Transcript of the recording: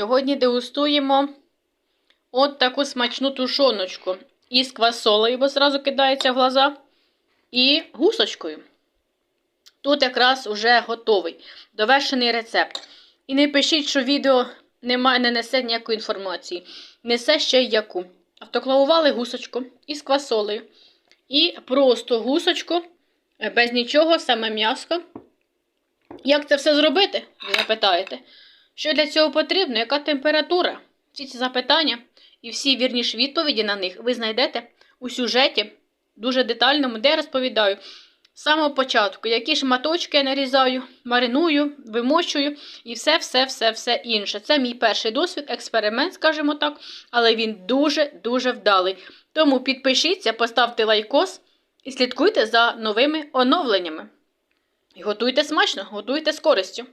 Сьогодні дегустуємо от таку смачну тушоночку із квасолею, бо зразу кидається в глаза, і гусочкою. Тут якраз уже готовий, довершений рецепт. І не пишіть, що відео немає, не несе ніякої інформації. Несе ще й яку. Автоклавували гусочку із квасолею. І просто гусочку, е, без нічого, саме м'яско. Як це все зробити? Ви запитаєте. Що для цього потрібно? Яка температура? Всі ці запитання і всі вірніші відповіді на них ви знайдете у сюжеті дуже детальному, де я розповідаю з самого початку, які шматочки я нарізаю, мариную, вимочую і все-все-все-все інше. Це мій перший досвід, експеримент, скажімо так, але він дуже-дуже вдалий. Тому підпишіться, поставте лайкос і слідкуйте за новими оновленнями. І готуйте смачно, готуйте з користю.